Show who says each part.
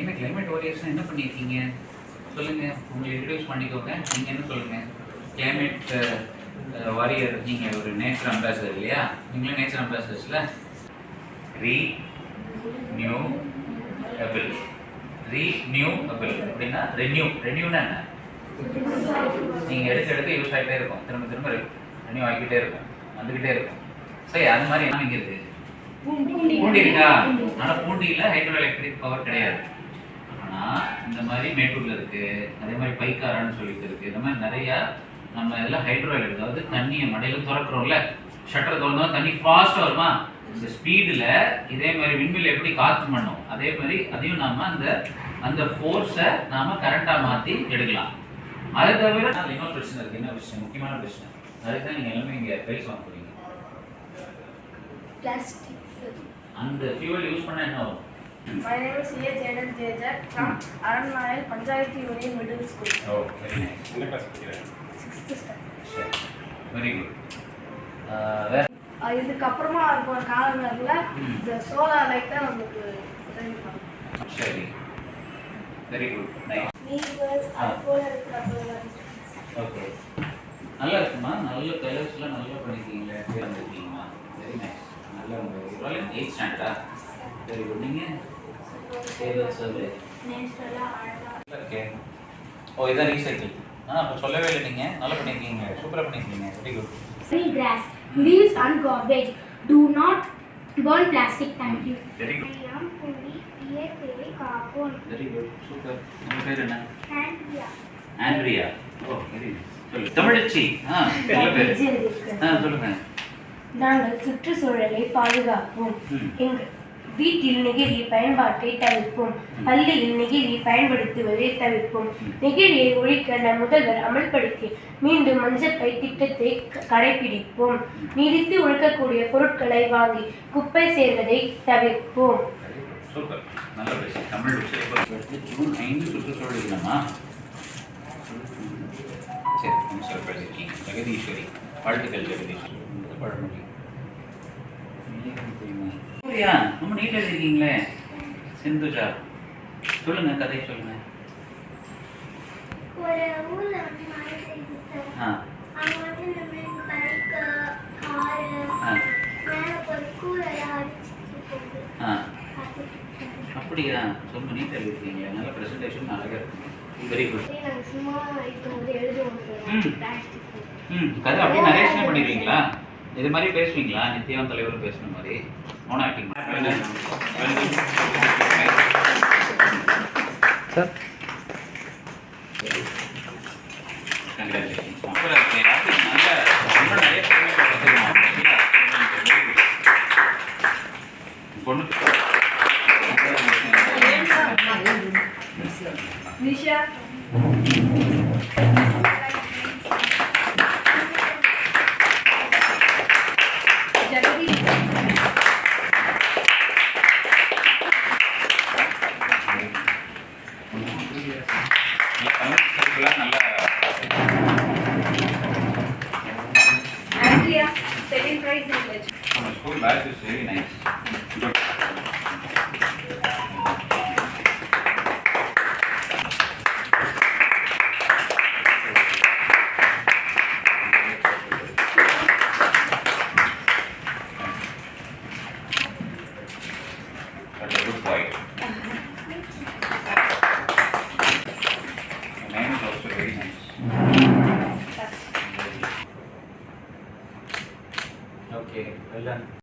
Speaker 1: என்ன climate warriors என்ன பண்ணியிருக்கீங்க? சொல்லுங்க. உங்களை இன்ட்ரடியூஸ் பண்ணிக்கோங்க. நீங்க என்ன சொல்லுங்க? கிளைமேட் வாரியர் நீங்க ஒரு நேச்சர் அம்பாசடர் இல்லையா? நீங்களும் நேச்சர் அம்பாசடர்ஸ்ல renewable renewable அப்படின்னா ரெனியூ ரெனியூனா என்ன? நீங்க எடுக்க எடுக்க யூஸ் ஆகிட்டே இருக்கும். திரும்ப திரும்ப ரெனியூ ஆகிக்கிட்டே இருக்கும். வந்துகிட்டே இருக்கும். சரி அது மாதிரி என்ன இங்க இருக்கு. பூண்டி இருக்கா ஆனா பூண்டியில ஹைட்ரோ எலக்ட்ரிக் பவர் கிடையாது. மாதிரி மேட்டூர்ல இருக்கு. அதே மாதிரி பைக்காரான்னு சொல்லிட்டு இருக்கு. இந்த மாதிரி நிறைய நம்ம இதெல்லாம் ஹைட்ரோ எலக்ட்ரிக் அதாவது தண்ணியை மடையில திறக்கிறோம்ல ஷட்டர் திறந்தா தண்ணி ஃபாஸ்டா வருமா? இந்த ஸ்பீடுல இதே மாதிரி விண்மில் எப்படி காத்து பண்ணும்? அதே மாதிரி அதையும் நாம அந்த அந்த ஃபோர்ஸை நாம கரண்டா மாத்தி எடுக்கலாம். அதை தவிர இன்னொரு பிரச்சனை இருக்கு. என்ன பிரச்சனை முக்கியமான பிரச்சனை. அதுக்கு தான் நீங்க எல்லாமே இங்க பிரைஸ் வாங்க
Speaker 2: Plastic.
Speaker 1: அந்த ஃபியூவல் யூஸ் பண்ணா என்ன வரும்
Speaker 2: My name is A. Jaden Jejak from Aranmayal Panchayati Union Middle School.
Speaker 1: Oh very nice
Speaker 3: என்ன கிளாஸ் படிக்கிறேன்
Speaker 2: Sixth standard.
Speaker 1: சரி வெரி குட் வேற
Speaker 2: இதுக்கப்புறமா இருக்கிற காலங்களில். இந்த சோலார் லைட் தான் நமக்கு உதவி பண்ணும்
Speaker 1: சரி வெரி குட் நைஸ்
Speaker 2: நீங்கள் அது போல இருக்கிற
Speaker 1: ஓகே நல்லா இருக்குமா நல்ல கலர்ஸ்லாம் நல்லா பண்ணிருக்கீங்களே பேர் வந்திருக்கீங்களா வெரி நைஸ் நல்ல எயிட் ஸ்டாண்டர்டா வெரி குட் நீங்கள் சர்வே ஓகே ஓ இதான் ரீசைக்கிள் ஆ அப்போ சொல்லவே இல்லை நீங்கள் நல்லா பண்ணியிருக்கீங்க சூப்பராக பண்ணியிருக்கீங்க very good
Speaker 4: Free grass, leaves and garbage. Do not burn plastic. Thank you.
Speaker 1: Very good
Speaker 4: I'm புலி இயற்கையை காப்போம்
Speaker 1: வெரி குட் சூப்பர் உங்கள் பேர் என்ன?
Speaker 4: ஆண்ட்ரியா
Speaker 1: ஆண்ட்ரியா ஓ வெரி சொல்லு. தமிழச்சி ஆ நல்ல பேர் ஆ சொல்லுங்கள்
Speaker 5: நாங்கள் சுற்றுச்சூழலை பாதுகாப்போம்.
Speaker 1: ம்.
Speaker 5: எங்கள் வீட்டில் நெகிழி பயன்பாட்டை தவிர்ப்போம் பள்ளியில் நெகிழி பயன்படுத்துவதை தவிர்ப்போம் நெகிழியை ஒழிக்க நம் முதல்வர் அமல்படுத்தி மீண்டும் மஞ்சப்பை திட்டத்தை கடைபிடிப்போம். நீடித்து ஒழுக்கக்கூடிய பொருட்களை வாங்கி குப்பை சேர்வதை தவிர்ப்போம்.
Speaker 1: சூப்பர். நல்ல தமிழ் உச்சரிப்பு ஜூன் ஐந்து சுற்றுச்சூழல் தினமா சரி ஜெகதீஸ்வரி. வாழ்த்துக்கள் ஜெகதீஸ்வரி. பழமொழி சூர்யா ரொம்ப நீட்டாக எழுதிருக்கீங்களே சிந்துஜா சொல்லுங்க கதை சொல்லுங்க.
Speaker 4: ஒரு ஊர்ல வந்து மழை பெய்யுது பைக் காரு மேல அடிச்சுட்டு போகுது.
Speaker 1: அப்படியா? ரொம்ப நீட்டாக எழுதிருக்கீங்களே நல்ல ப்ரெசன்டேஷன் அழகாக இருக்குங்க வெரி குட்
Speaker 4: சும்மா எழுதுவோம்
Speaker 1: ம். கதை அப்படியே நரேஷனே பண்ணிடுவீங்களா? இது மாதிரி பேசுவீங்களா? நித்யாவும் தலைவரும் பேசுன மாதிரி. Mono acting sir? Congratulation Second prize in Veg. Our school batch very nice. Okay. Well done